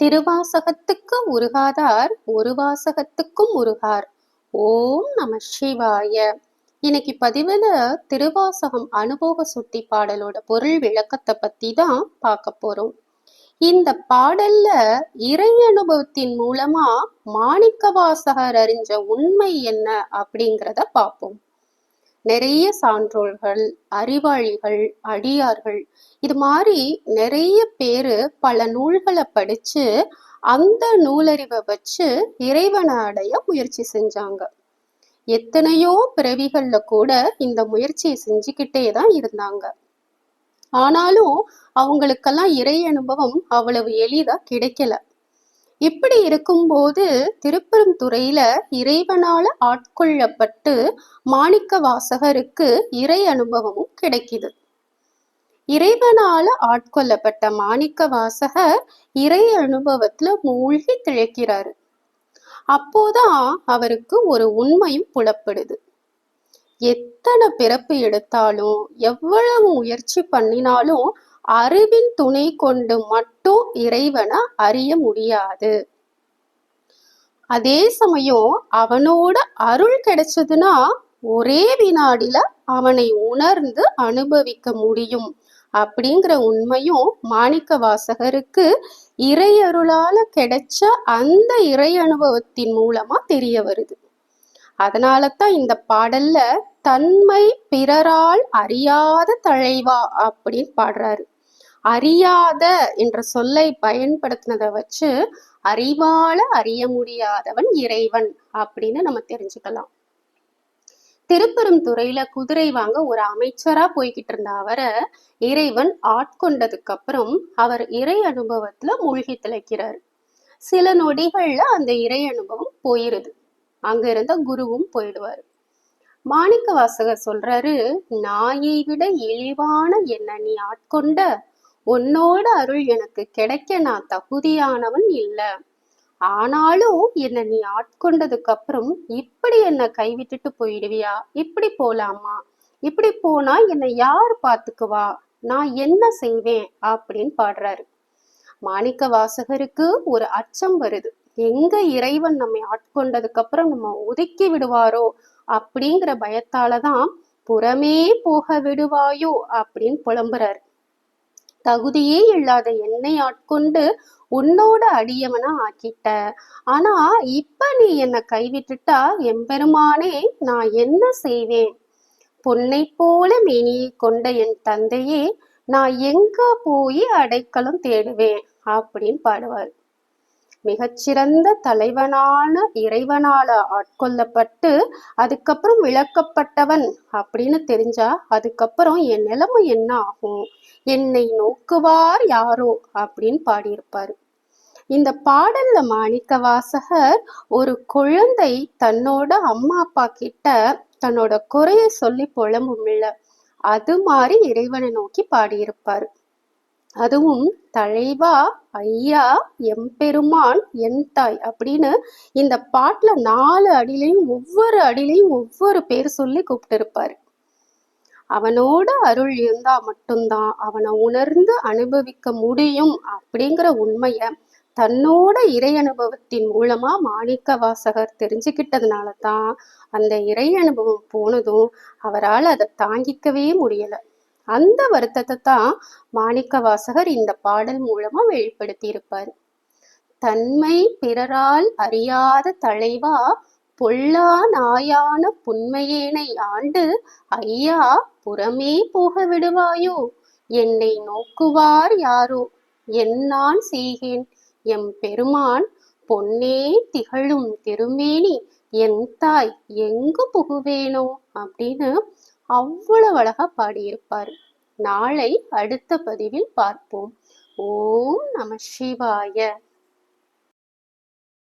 திருவாசகத்துக்கு உருகாதார் ஒரு வாசகத்துக்கும் உருகார். ஓம் நம சிவாய. இன்னைக்கு பதிவுல திருவாசகம் அனுபவ சுட்டி பாடலோட பொருள் விளக்கத்தை பத்தி தான் பார்க்க போறோம். இந்த பாடல்ல இறை அனுபவத்தின் மூலமா மாணிக்க வாசகர் அறிஞ்ச உண்மை என்ன அப்படிங்கிறத பார்ப்போம். நிறைய சான்றோர்கள் அறிவாளிகள் அடியார்கள். இது மாதிரி நிறைய பேரு பல நூல்களை படிச்சு அந்த நூலறிவை வச்சு இறைவனை அடைய முயற்சி செஞ்சாங்க. எத்தனையோ பிறவிகள்ல கூட இந்த முயற்சியை செஞ்சுக்கிட்டே தான் இருந்தாங்க. ஆனாலும் அவங்களுக்கெல்லாம் இறை அனுபவம் அவ்வளவு எளிதா கிடைக்கல. இப்படி இருக்கும்போது திருப்பெருந்துறையில இறைவனால ஆட்கொள்ளப்பட்டு மாணிக்க வாசகருக்கு இறை அனுபவமும் கிடைக்குது. இறைவனால ஆட்கொள்ளப்பட்ட மாணிக்க வாசகர் இறை அனுபவத்துல மூழ்கி திளைக்கிறாரு. அப்போதான் அவருக்கு ஒரு உண்மையும் புலப்படுது. எத்தனை பிறப்பு எடுத்தாலும் எவ்வளவு முயற்சி பண்ணினாலும் அறிவின் துணை கொண்டு மட்டும் இறைவனை அறிய முடியாது. அதே சமயம் அவனோட அருள் கிடைச்சதுன்னா ஒரே வினாடியில அவனை உணர்ந்து அனுபவிக்க முடியும் அப்படிங்கிற உண்மையும் மாணிக்க வாசகருக்கு இறையருளால கிடைச்ச அந்த இறை அனுபவத்தின் மூலமா தெரிய வருது. அதனால தான் இந்த பாடல்ல தன்மை பிறரால் அறியாத தழைவா அப்படின்னு பாடுறாரு. அறியாத என்ற சொல்லை பயன்படுத்தினதை வச்சு அறிவால அறிய முடியாதவன் இறைவன் அப்படின்னு நம்ம தெரிஞ்சுக்கலாம். திருப்பெருந்துறையில குதிரை வாங்க ஒரு அமைச்சரா போய்கிட்டு இருந்த அவரை இறைவன் ஆட்கொண்டதுக்கு அப்புறம் அவர் இறை அனுபவத்துல மூழ்கி திளைக்கிறார். சில நொடிகள்ல அந்த இறை அனுபவம் போயிருது. அங்க இருந்த குருவும் போயிடுவாரு. மாணிக்க வாசகர் சொல்றாரு நாயை விட இழிவான என்ன நீ ஆட்கொண்ட உன்னோட அருள் எனக்கு கிடைக்க நான் தகுதியானவன் இல்லை. ஆனாலும் என்னை நீ ஆட்கொண்டதுக்கு அப்புறம் இப்படி என்னை கைவிட்டுட்டு போயிடுவியா? இப்படி போலாமா? இப்படி போனா என்னை யார் பார்த்துக்குவா நான் என்ன செய்வேன்? அப்படின்னு பாடுறாரு. மாணிக்க வாசகருக்கு ஒரு அச்சம் வருது. எங்க இறைவன் நம்மை ஆட்கொண்டதுக்கு அப்புறம் நம்ம ஒதுக்கி விடுவாரோ? அப்படிங்கிற பயத்தாலதான் புறமே போக விடுவாயோ? அப்படின்னு புலம்புறாரு. தகுதியே இல்லாத என்னை ஆட்கொண்டு உன்னோட அடியவனா ஆக்கிட்ட. ஆனா இப்ப நீ என்னை கைவிட்டுட்டா எம்பெருமானே நான் என்ன செய்வேன்? பொன்னை போல மேனியை கொண்ட என் தந்தையே நான் எங்க போய் அடைக்கலம் தேடுவேன்? அப்படின்னு பாடுவார். மிகச்சிறந்த தலைவனான இறைவனால ஆட்கொள்ளப்பட்டு அதுக்கப்புறம் விளக்கப்பட்டவன் அப்படின்னு தெரிஞ்சா அதுக்கப்புறம் என் நிலைமை என்ன ஆகும்? என்னை நோக்குவார் யாரோ? அப்படின்னு பாடியிருப்பாரு. இந்த பாடல்ல மாணிக்க வாசகர் ஒரு குழந்தை தன்னோட அம்மா அப்பா கிட்ட தன்னோட குறைய சொல்லி புலம்புமில்ல அது மாதிரி இறைவனை நோக்கி பாடியிருப்பாரு. அதுவும் தலைவா ஐயா எம்பெருமான் என் தாய் அப்படின்னு இந்த பாட்டுல நாலு அடியிலையும் ஒவ்வொரு அடியிலையும் ஒவ்வொரு பேர் சொல்லி கூப்பிட்டு இருப்பாரு அவனோட அருள் இருந்தா மட்டும்தான் அவனை உணர்ந்து அனுபவிக்க முடியும் அப்படிங்கிற உண்மைய தன்னோட இறை அனுபவத்தின் மூலமா மாணிக்க வாசகர் தெரிஞ்சுக்கிட்டதுனால தான் அந்த இறை அனுபவம் போனதும் அவரால் அதை தாங்கிக்கவே முடியல. அந்த வருத்தத்தை தான் மாணிக்க வாசகர் இந்த பாடல் மூலமா வெளிப்படுத்தி இருப்பார் தன்மை பிறரால் அறியாத தலைவா பொல்லா நாயான புன்மையேனை ஆண்டு ஐயா புறமே போக விடுவாயோ? என்னை நோக்குவார் யாரோ? என்னான் செய்கேன் எம் பெருமான் பொன்னே திகழும் திருமேனி என் தாய் எங்கு புகுவேனோ? அப்படின்னு அவ்வளவு அழகா பாடியிருப்பார். நாளை அடுத்த பதிவில் பார்ப்போம். ஓம் நம சிவாய.